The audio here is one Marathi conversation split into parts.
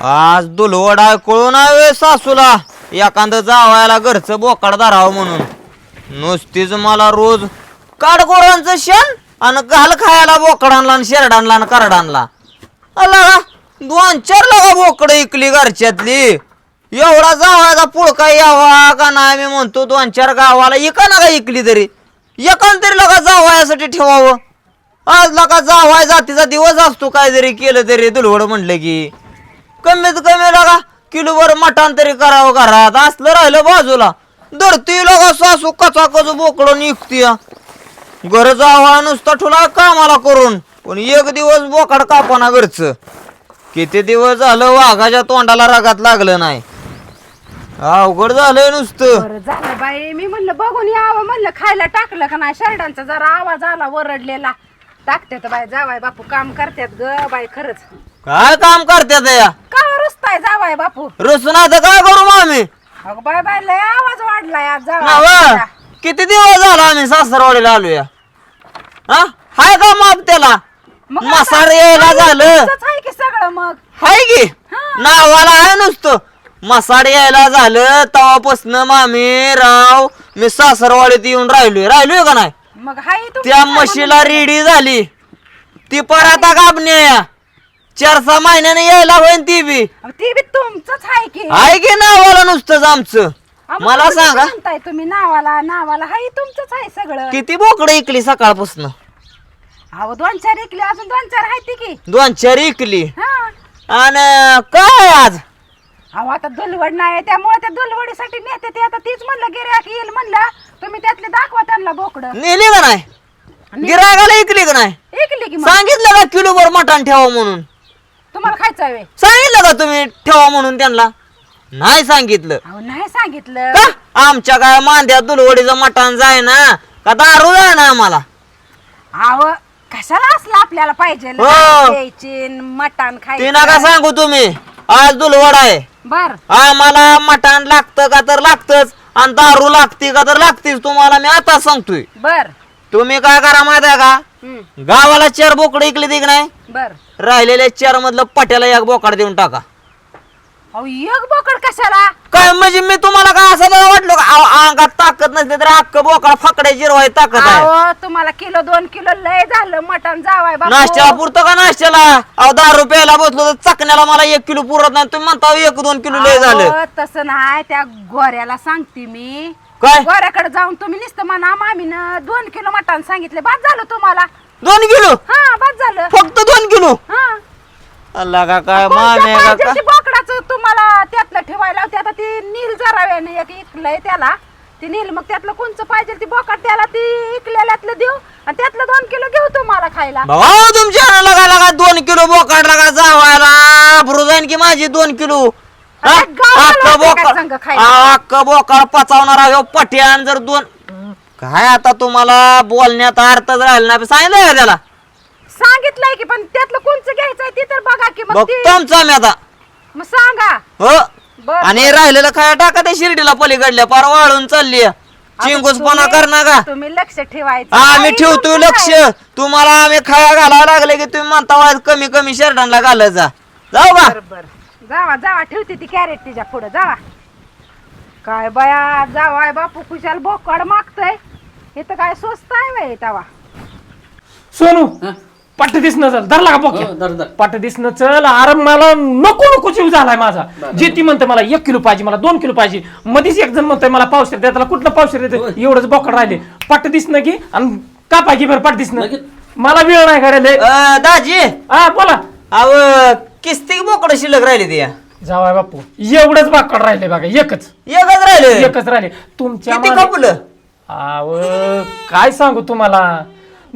आज दुलवड कळून आहे सासूला. एखादं जावायला घरचं बोकाड धरावं म्हणून. नुसतीच मला रोज काडकोरांचं शेण आणि घाल खायला बोकडांना आणि आणला आणि आणला अला दोन चार लगा बोकड इकली घरच्यातली. एवढा जावायचा पुळका यावा का नाही मी म्हणतो दोन चार गावाला इका ना का इकली तरी. एकान तरी लगा जावायासाठी ठेवावं. आज लगा जावाय जातीचा दिवस असतो काय जरी केलं तरी दुलवड म्हणलं की. कमीत कमी लगा किलोभर मटण तरी करावं घरात. असलं राहिलं बाजूला. धरती लगा सासू कचा कच बोकडं निघती घर जावा नुसतं ठुला कामाला करून. पण एक दिवस बोकाड कापाना घरचं. किती दिवस झालं वाघाच्या तोंडाला रागात लागलं नाही. अवघड झालंय नुसतं. बरं झालं बाई. मी म्हणलं बघून यावं म्हणलं खायला टाकलं का नाही? शर्टांचा जरा आवाज आला वरडलेला. टाकतात बाई जावाय बापू काम करतात ग बाई खरंच. काय काम करत्यात या? जावाय बापू. रुसून आता काय करू मग आम्ही? अगं बाय बाय लय आवाज वाढलाय आज नवं. जावाय किती दिवस झाला आम्ही सासरवाडीला आलोया? हा? हाय का माप त्याला? मग मसार यायला झालं. आहे की सगळं मग. हाय की? नावाला आहे नुसतं. मसाड यायला झालं तेव्हापासनं मामी राव मी सासरवाडीत येऊन राहिलोय. राहिलोय का नाही? मग हाय तुमचं त्या म्हशीला रेडी झाली. ती आता कापण्या चार सहा महिन्याने यायला होईन ती बी. अहो, ती बी तुमचंच आहे की. आहे की नावाला नुसतंच आमचं? अहो, मग मला तुम्ही सांगा. म्हणताय तुम्ही नावाला नावाला हाय तुमचंच आहे सगळं. किती बोकडं इकली सकाळपासून? अहो दोन चार इकले अजून दोन चार आहेत की. दोन चार इकली? हा. आणि काय आज? अहो आता दुलवड नाही त्यामुळे त्या दुलवडीसाठी नेते ते आता तीच म्हणलं गिऱ्हाईक येईल म्हणलं. तुम्ही त्यातले दाखवा त्यांना बोकडं. नेली का नाही? गिरायकाला इकली का नाही? ऐकली की मग. सांगितलं का किलोभर मटण ठेवा म्हणून? तुम्हाला खायचं वे. सांगितलं का तुम्ही? ठेवा म्हणून त्यांना. नाही सांगितलं. अहो नाही सांगितलं. का? आमच्या काय मांद्या दुलवडीचं मटण जाय ना? का दारू जाय ना आम्हाला? अहो कशाला असलं आपल्याला पाहिजे? हो. द्यायची मटण ते नका खायचं सांगू तुम्ही? आज दुलवड आहे. बर. आम्हाला मटण लागतं का तर लागतच. आणि दारू लागते का तर लागतेच तुम्हाला मी आता सांगतोय. बर. तुम्ही काय करा माहीत आहे का? हम्म, गावाला चार बोकडे इकली ती की नाही? बर. राहिलेल्या चार मधलं पट्याला एक बोकाड देऊन टाका. अहो एक बोकड कशाला? काय म्हणजे मी तुम्हाला काय असं नाही वाटलं का? अहो, अंगात ताकद नसते तर अख्ख बोकाड फकड्या जिरवाय ताकद आहे. अहो तुम्हाला किलो दोन किलो लय झालं मटण जावाय बापू. नाश्त्याला पुरतं का नाश्त्याला? अहो दहा रुपयाला बसलो तर चकण्याला मला एक किलो पुरत नाही. तुम्ही म्हणता एक दोन किलो लय झालं. अहो, तसं नाही त्या गोऱ्याला सांगते मी. काय? गोऱ्याकडे जाऊन तुम्ही नुसतं म्हणा मामीनं दोन किलो मटण सांगितले बाद झालं तुम्हाला. दोन किलो? हा बाद झालं. फक्त दोन किलो हा. अल्ला का काय का ते बोकडाचं तुम्हाला त्यातलं ठेवायला होते. आता ती नील जराव्याने एक इकलंय त्याला. ती नील मग त्यातलं कोणचं पाहिजे? ती बोकड त्याला ती इकलेल्यातलं देऊ. आणि त्यातलं दोन किलो घेऊ तुम्हाला खायला. भाऊ तुमच्या लगा लगा? दोन किलो बोकाड लगा जावायला? भरू जाईन की माझी दोन किलो? हा? अरे गावाला अख्खं होतं काय बोकाड संग खायला? हा, अख्खं बोकाड पचावणार आहे पट्यान जर दोन काय आता तुम्हाला बोलण्यात अर्थच राहिला नाही सांगितलं का त्याला? सांगितलंय की पण त्यातलं कोणचं घ्यायचंय ते तर बघा की मग ती बघतो आमचा आम्ही आता. मग सांगा. हो. बर आणि राहिलेलं खाया टाका त्या शिर्डीला पलीकडल्या पार वाळून चालली चिंगूसपणा तुम्ही- कर नका तुम्ही लक्ष ठेवायचं. आम्ही ठेवतो तुमचं लक्ष. काय? तुम्हाला आम्ही खाया घालायला लागले की तुम्ही म्हणता वाज कमी कमी शर्टांना घालत जा. जाऊ का बर बर. जावा जावा ठेवते ती कॅरेट तिच्या पुढे. जावा. काय बया जावाय बापू खुशाल बोकड मागतय. हे तर काय स्वस्त आहे वय तवा सोनू पट्ट दिसणं चल धरला का हो, धर, धर. पट्ट दिसणं चल अरे मला नको नको जीव झालाय माझा. जे ती म्हणते मला एक किलो पाहिजे मला दोन किलो पाहिजे. मध्येच एक जण म्हणतोय मला पावशेर द्या त्याला कुठलं पावशेर. एवढंच बोकड राहिले. पट्ट दिसणं की आणि का पाहिजे बरं पट्ट दिसणं लगेच. मला वेळ नाही करायला. अं, दाजी. हा बोला. अव किस्ती बोकड शिल्लक राहिली ती जावाय बापू एवढंच बोकड राहिले बघा एकच. एकच राहिले? एकच राहिले. तुमच्या किती मागे- खपलं? आव काय सांगू तुम्हाला?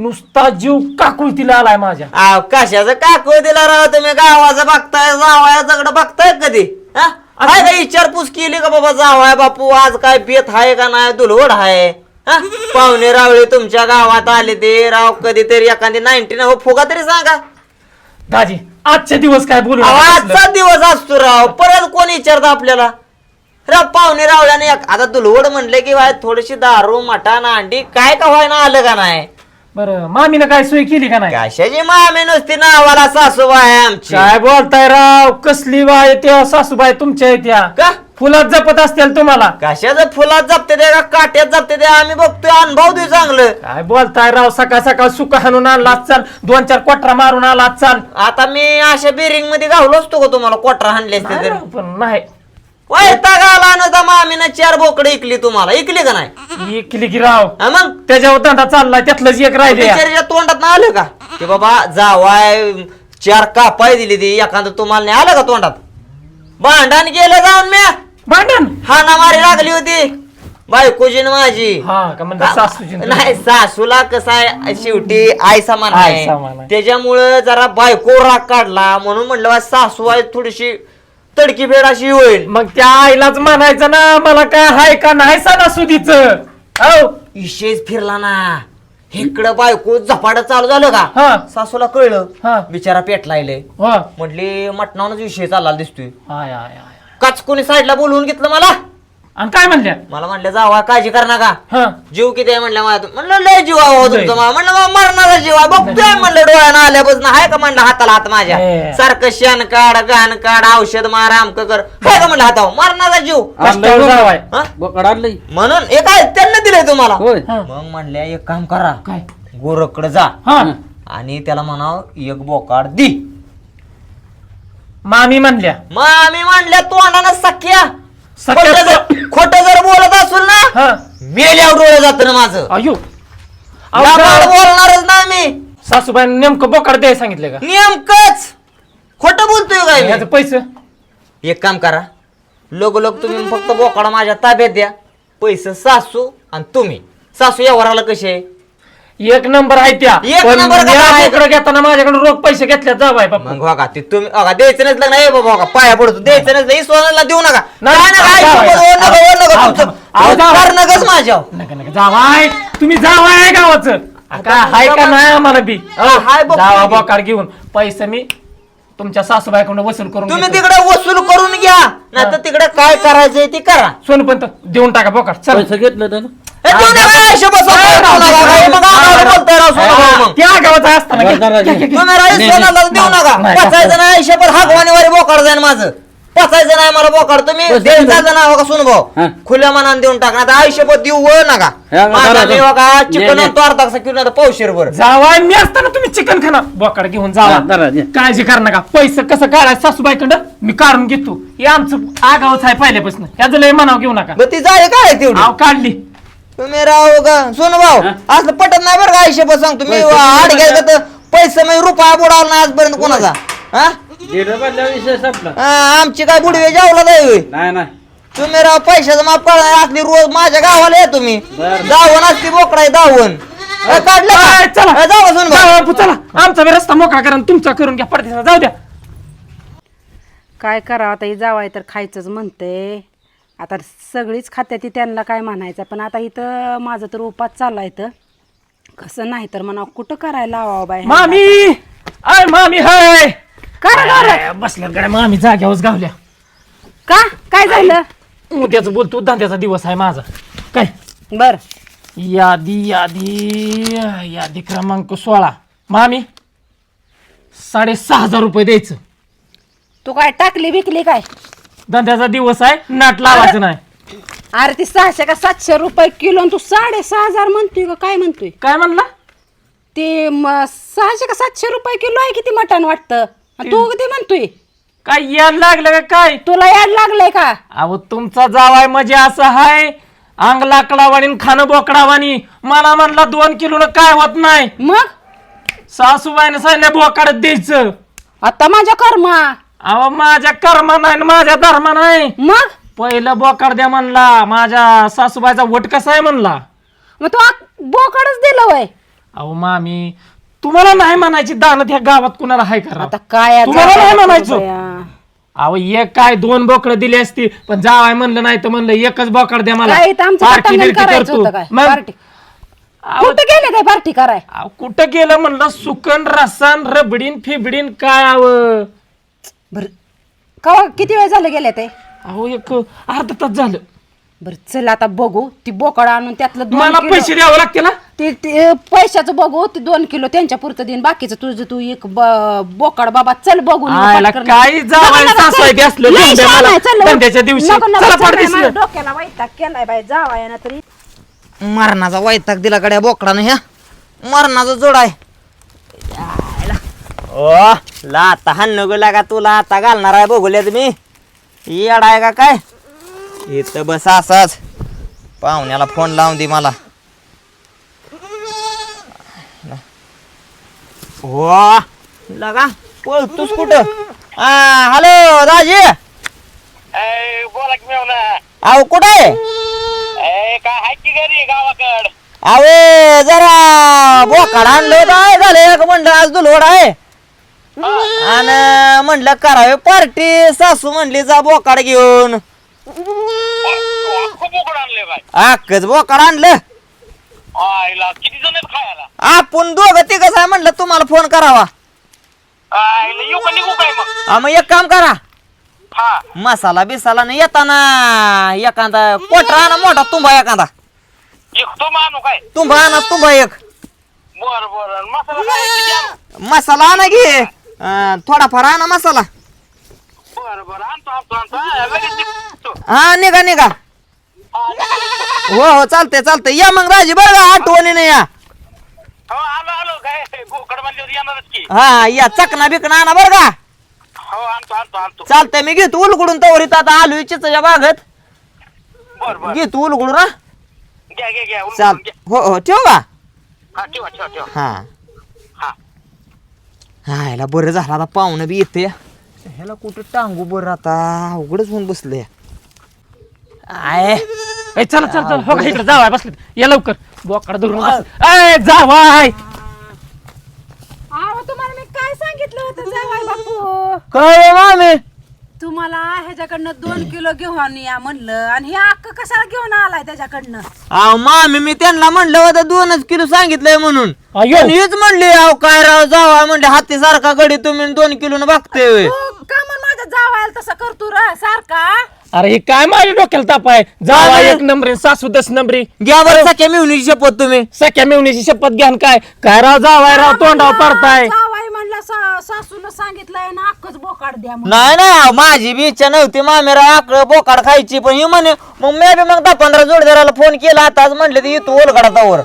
नुसता जीव काकुळतीला आलाय माझ्या. अहो कशाचं काकू दिला राव? तुम्ही गावाचं बघताय जावायाचं बघताय कधी? हा? हाय का विचारपूस केली का बाबा जावाय बापू? आज काय बेत हाय का नाही? दुलवड हाय. हा? पाहुणे रावळे तुमच्या गावात आले ते. राव कधीतरी एखादी नाईन्टीन हो फुगा तरी सांगा. दाजी आजचे दिवस काय बोलू अहो, नका आजचा दिवस असतो राव. परत कोण विचारतं आपल्याला? राव पाहुणे रावल्याने एक- आता दुलवड म्हणले की बाय थोडीशी दारू मटण अंडी काय का व्हायना आलं का नाही? बरं मामीनं काय सोय केली का नाही? कशाची मामी नुसती नावाला सासूबाई आमची? काय बोलताय राव? कसली बाय त्या? सासूबाई तुमच्या आहेत त्या. का? फुलात जपत असतील तुम्हाला. कशाचं फुलात जपते ते का काट्यात जपते ते? आम्ही बघतोय अनुभव दे चांगलं. काय बोलताय राव? सकाळ सकाळ सुका हाणून आला चाल. दोन चार कोटरा मारून आला चाल. आता मी अशा बिरिंगमध्ये गावलो असतो का तुम्हाला? कोटरा हाणले असते नाही तर. राव, पण नाही. वैताग आला. ना तर मामीनं चार बोकडे इकली तुम्हाला. इकली का नाही? ही किली की राव. हा मग? त्याच्यावर धंदा चाललाय त्यातलंच एक राहिले बिचारीच्या तोंडात ना आलं का? की बाबा जावाय चार कापाय दिली ती एखादं तुम्हाला नाही आलं का तोंडात? भांडण गेलं जाऊन मी भांडण? हाना मारी लागली होती. बायकोजी न माझी. हा का सासूची नाही सासूला कसं आहे शेवटी आई समान आई आहे आहे. त्याच्यामुळं जरा बायको राग काढला म्हणून म्हणलं बा सासू आहे थोडीशी तडकी फेड अशी होईल मग त्या आईलाच म्हणायचं ना मला काय हाय का नाही सणासुदीच? हो इशेच फिरला ना. इकडं बायको झपाट चालू झालं का? हा. सासूला कळलं. बिचारा पेट लायले हो म्हटली मटणावरच विषय चालला दिसतोय. काच कोणी साईडला बोलवून घेतलं मला? आणि काय म्हणल्या? मला म्हणलं जावा काळजी कर नका. हा. जीव किती आहे म्हणलं माझ्या म्हणलं लय जीव आहे हो. तुमचा मला. म्हणलं मग मरणाचा जीव आहे. बघतोय म्हणलं डोळ्यानं आल्यापासून. आहे का म्हणलं हाताला हात माझ्या? हे. सारखं शेण काढ घाण काढ औषध मार आमक कर. का म्हणलं हातावर? मरणाचा जीव. हा? बोकड आणलंय. म्हणून एक आहे त्यांना दिलंय तुम्हाला. होय. हा. मग म्हणल्या एक काम करा. काय? गोरकडे जा. हा. आणि त्याला म्हणाव एक बोकाड दी. मामी म्हणल्या. मग आम्ही म्हणल्या तोंडानं सख्या. खोटं जर- खोटं जर बोलत असेल ना हा. मेल्यावर डोळं जात ना माझं. अयो. लाबाड बोलणारच ना मी. सासूबाई नेमकं बोकाड द्याय सांगितलं का? नेमकंच. खोटं बोलतोय काय याचं मी? पैसे? एक काम करा. लोक लोक तुम्ही फक्त बोकाडा माझ्या ताब्यात द्या. पैसे सासू आणि तुम्ही. सासू व्यवहाराला कसे आहे? एक नंबर आहे त्या. एक पण नंबर का घेताना माझ्याकडे रोख पैसे घेतल्या जावाय बाप्पा मग बघा ते तुम्ही बघा द्यायचं नाही लग्न ए बाबा बघा पाया पडतो. द्यायचं नाही सोनाला देऊ नका. नाही, आई ओ नका, ओ नका, तुमचं- नका नका जावाय तुम्ही जावाय गावाचं. काय हाय का नाही आम्हाला बी? हा, हाय बघ जावा. बोकाड घेऊन. पैसे मी तुमच्या सासूबाईकडून वसूल करून तुम्ही घेतो. तिकडे वसूल करून घ्या. नाही तर तिकडे काय करायचंय ते करा. सोनपंत देऊन टाका बोकाड. चल. पैसे घेतलं त्यानं? हे. पचायचं नाही बोकाड जाईन माझं. पचायचं नाही मला बोकाड. तुम्ही द्यायचं नाव का सुन भाऊ? हा. खुल्या मनाने देऊन टाका आता आयुष्यभर देऊ व नका. हा, माझा मी दे, चिकन दे. तो अर्धा कसा किलो नाही पावशेर वर जावाय मी असताना तुम्ही चिकन खाना. बोकाड घेऊन हा, जावा. काळजी कर नका. पैसे कसं काढायचं सासूबाईकडं? मी काढून घेतो. हे आमचं आगावच आहे पहिल्यापासून. याचं लय मनाव घेऊ नका. मग ती जाळे काय तेवढी. काढली. तुम्ही राव का सोन भाऊ हा? असलं पटत नाही बरं का आयुष्यभर सांगतो मी पैसे आड तर पैसे मी रुपया बुडावला नाही आजपर्यंत कोणाचा हा? विषय संपला हा, आमची काय बुडवे जावला नाही. नाही नाही तुम्ही राव पैशाचं माफ करणार असली रोज माझ्या गावाला या तुम्ही बरं. दावण असती बोकडा दावण अ, काढलं का? काय, चला. जाऊ सुन चला आमचा बी रस्ता मोकळा करा आणि तुमचा करून घ्या पडदेसा जाऊ द्या काय करावं आता ही जावाय तर खायचंच म्हणते आता सगळीच खात्या ती त्यांना काय म्हणायचं? पण आता इथं माझं तर उपास चालला इथं. कसं नाही तर म्हणा कुठं करायला लावावं बाय मामी! आय मामी हाय! काय गाड्या मामी जाग्यावर गावल्या. का? काय झालं? उद्याच बोलतो धंद्याचा दिवस आहे माझा. काय? बर. यादी यादी यादी क्रमांक सोळा. मामी साडेसहा हजार रुपये द्यायचं. तू काय टाकली बिकली काय? धंद्याचा दिवस आहे नाट लावायचं नाही. अरे ती सहाशे का सातशे रुपये किलो आणि तू साडेसहा हजार म्हणतोय का? काय म्हणतोय? काय म्हणला? ते म- सहाशे का सातशे रुपये किलो आहे किती मटण वाटतं? आणि तू किती म्हणतोय? काय याड लागलं का काय? तुला याड लागलंय का? अहो तुमचा जावाय म्हणजे असं हाय अंग लाकडावाणी खाणं बोकडावाणी. मला म्हणला दोन किलो काय होत नाही. मग? सासूबाईने सांगितलं बोकाडत द्यायचं. आता माझ्या कर्मा. अहो माझ्या कर्मा नाही माझ्या धर्मा नाही. मग? पहिलं बोकाड द्या म्हणला. माझ्या सासूबाईचा वट कसा आहे म्हणला. मग तू आ- बोकडच दिलं वय. अहो मामी तुम्हाला नाही म्हणायची दानत ह्या गावात कुणाला हाय करा आता काय तुम्हाला नाही म्हणायचं. बया. अहो एक काय दोन बोकड दिली असती पण जावाय म्हणलं नाही तर म्हणलं एकच बोकड द्या मला. काय इथं आमचं पार्टी पटांगण बिर्टी करायचं करतो. होतं काय? मग? पार्टी? अहो, कुठं गेले काय पार्टी कराय? अहो, कुठं गेलं म्हणलं? सुकन रसान रबडीन फिबडीन काय आव बर कवा किती वेळ झालं गेले ते अहो एक अर्धा तास झालं बरं चल आता बघू ती बोकड आणून त्यातलं दोन मला किलो- पैसे द्यावे लागते ना ते ते पैशाचं बघू ते दोन किलो त्यांच्या पुरतं देईन बाकीचं तुझं तू एक ब- बोकड बाबा चल बघू नको आयला पटकन. काय जावं नको, नको, सासू चल. असलं लय धंदे शहाणा मला आहे, चल. धंद्याच्या दिवशी नको, नको, चला चल पाठ बाई, दिसलं माझ्या डोक्याला वैताग केलाय बाई जावाय ना तरी मरणाचा वैताग दिला गड्या बोकडानं ह्या मरणाचा जोड आहे. ओ लाता हाणू लागा तुला. आता घालणार आहे बघूल्या तुम्ही येड आहे का काय? इथं बस असाच. पाहुण्याला फोन लावून दे मला. हो लगा पळतोस कुठं? हॅलो दाजी ए, बोला की अहो कुठं आहे? ए काय हाय की घरी गावाकड? अवे जरा बोकाड आणलं आहे झालं एक म्हणलं आज दुलवड आहे. आणि म्हणलं करावे पार्टी सासू म्हणली जा बोकाड घेऊन. खूप उकड आणले बाय अख्खच बोकाड आणलं. आईला किती जण आहेत खायला? आपण दोघं तिघच आहे म्हणलं तुम्हाला फोन करावा. आईला येऊ का निघू काय मग? हा, मग एक काम करा. हा. मसाला बिसाला नाही येताना एखादा कोटरा आणा मोठा तुंबा एखादा. एकतो मानू काय? तुंबा आणा तुंबा एक. बर बर. मसाला काय किती आणू? मसाला आणा घे थोडाफार आणा मसाला. बर बर आणतो आणतो आणतो. हा, लगेच निघतो. हा निघा निघा. हा. हो हो चालतंय चालतंय. या मग राजी बरं का आठवणीने या. हो आलो आलो. काय गोकड म्हणल्यावर येणारच की. हा या चकना बिकना आणा बरं का. हो आणतो आणतो आणतो. चालतंय मी घेतो उलगडून तवरीत आता आलो चिचच्या बागत बर बर. घेतो उलगडून हा. घ्या घ्या घ्या चाल उलटून घ्या. हो हो ठेव का? हा ठेवा ठेवा ठेवा. हा हा. ह्याला बरं झालं आता पाहुणं बी येते ह्याला कुठं टांगू बरं आता? अवघडच होऊन बसलंय. आय. ए, चला चला चला. हो का इकडे जावाय बसले या लवकर. बोकडा धरून बस. ए जावाय तुम्हाला मी काय सांगितलं होतं जावाय बापू. काय मामे? तुम्हाला ह्याच्याकडनं दोन किलो घेऊन या म्हणलं. आणि हे अक्क कशाला घेऊन आलाय त्याच्याकडनं? अहो मामी मी त्यांना म्हणलं होतं दोनच किलो सांगितलंय म्हणून. अयो. पण हीच म्हणली अहो काय राव जावा म्हणले हाती सारखा गडी तुम्ही दोन किलो बघते तू का मग माझ्या जावायला तसं करतो र सारखा? अरे हे काय माझ्या डोक्याला ताप आहे? जावा? एक नंबरी सासू दस नंबरी. घ्या बरं सख्या मिळून शपथ तुम्ही. सख्या मेवणीची शपथ घ्यान काय? काय राव जावाय राव तोंडावर पडताय. जावाई म्हणलं सा- सासूनं सांगितलंय ना अक्कच बोकाड द्या म्हणून. नाही ना माझी बी इच्छा नव्हती मामेरा आकड बोकाड खायची पण ही म्हणे मग मी बी मग दहा पंधरा जोडदाराला फोन केला आता आज म्हणले ते तू ओलगडातावर.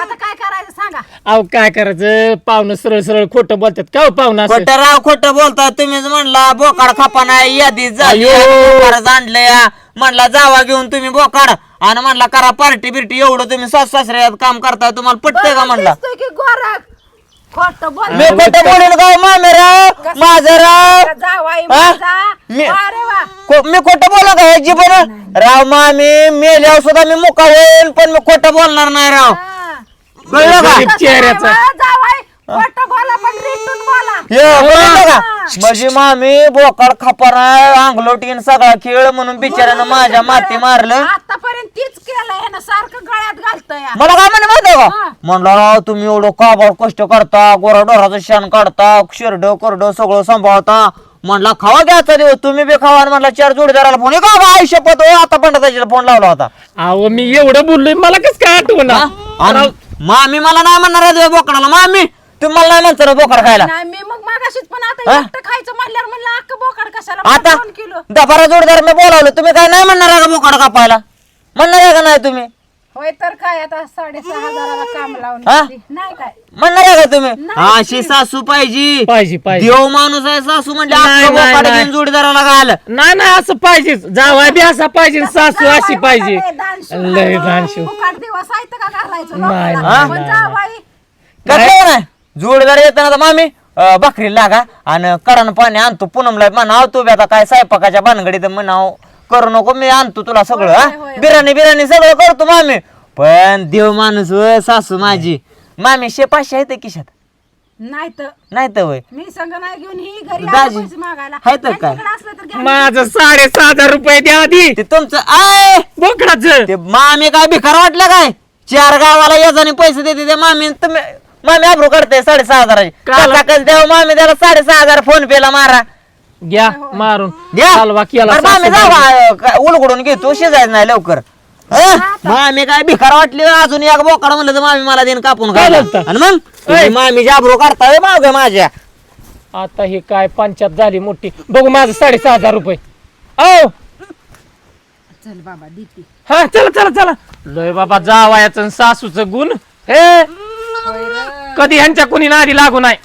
आता काय करायचं सांगा. अहो काय करायचं? पाहुणं सरळ सरळ खोटं बोलतात. का हो पाहुणं असं? खोटं राव खोटं बोलता तुम्हीच म्हणला बोकाड खापा नाही यादी झाली अयो. बोकाडच आणलं या म्हणला जावा घेऊन तुम्ही बोकाड. आणि म्हणला करा पार्टी बिर्टी एवढं तुम्ही सास सासऱ्यात काम करताय तुम्हाला पटतंय का म्हणला? दिसतोय की गोरख खोट बोल. मी खोटं बोलेल का मामेराव माझं राव. जावाई हा? माझा? मी- अरे वा. खो- मी खोटं बोला का हे जीवन राव मामी मेल्यावर सुद्धा मी मुका होईल पण मी खोटं बोलणार नाही राव. हा. कळलं का? गरीब चेहऱ्याचा जावाई? खोट बोला पण रिटून बोला हे. कळलं का म्हणजे मामी बोकाड खापार अंगलोटीन सगळा खेळ म्हणून बिचाऱ्यानं माझ्या माती मारलं. आतापर्यंत तीच केलंय सारखं गळ्यात घालतोय. मला काय म्हणे माहिती का. म्हणलं राव तुम्ही एवढं काबाड कष्ट करता गोरा डोराचं शान काढता शिरड करड सगळं सांभाळता. म्हणला खावा घ्यायचा देव तुम्ही बी खावा. आणि म्हणला चार जोडीदाराला फोन का आयुष्य पत आता पंडिताजीला फोन लावला होता. अहो मी एवढं बोललोय मला कस काय आठवण? आणि मामी मला नाही म्हणणार आहे बोकडाला मामी. तुम्ही मला नाही म्हणता बोकड खायला. नाही मी मग मागाशीच पण आता हा? एकटं खायचं म्हणल्यावर म्हणलं अक्क बोकाड कशाला आता दोन किलो? दफारा जोडदार मी बोलावलं. तुम्ही काय नाही म्हणणार आहे का बोकड कापायला? म्हणणार आहे का नाही तुम्ही? होय तर काय आता साडेसहा हजाराला काम लावून हा? घेतली. नाही काय? म्हणणार आहे का तुम्ही. अशी सासू पाहिजे. पाहिजे पाहिजे. देव माणूस आहे सासू म्हणजे नाही, अख्खं नाही, बोकाड नाही. घेऊन जोडीदाराला घाल. नाही नाही असं पाहिजेच. जावाय बी असा पाहिजे सासू अशी पाहिजे. लय दानशूर दिवस आहेत का घालायचं नाही, लोकांना? नाही, पण नाही, जावाई कसं नाही. जोडीदार येताना तर मामी अं, भाकरी लागा आणि कडन पाणी आणतो पुनमला म्हणाव तू बी आता काय स्वयंपाकाच्या भानगडीत म्हणाव करू नको मी आणतो तुला सगळं होय, हा होय. बिर्याणी बिर्याणी सगळं करतो मामी. पण देव माणूस होय सासू माझी. मामी शे पाचशे आहेत किशात नाही तर. नाही तर वय मी संग नाही घेऊन ही घरी दाजी, आलं पैसे मागायला. आहे तर काय? त्यांच्याकडे असलं तर घ्या. माझं साडेसहा हजार रुपये द्या आधी. ते तुमचं आय! बोकडाचं. ते मामी काय भिकार वाटलं काय? चार गावाला याजाने पैसे देते ते मामी तुम्ही मामी आब्रू काढते साडेसहा हजाराचे. काला? कस द्यावं मामी त्याला साडेसहा हजार फोन पे ला मारा. घ्या मारून. द्या हलवा केला बरं, मामी सासूबाई. जावा काय उलगडून घेतो शिजायचं नाही लवकर. हं? मामी काय भिकार वाटली? अजून एक बोकड म्हणलं तर मामी मला देईन कापून काय? आणि मग? तुम्ही मामी जाबरो करताय माग माझ्या. आता हे काय पंचायत झाली मोठी. बघू माझं साडेसहा हजार रुपये. औ. चल बाबा देते. हा चला चला चला. लय बाबा जावायाचं आणि सासूचं गुण. हे. कधी ह्यांच्या कोणी नादी लागू नाही.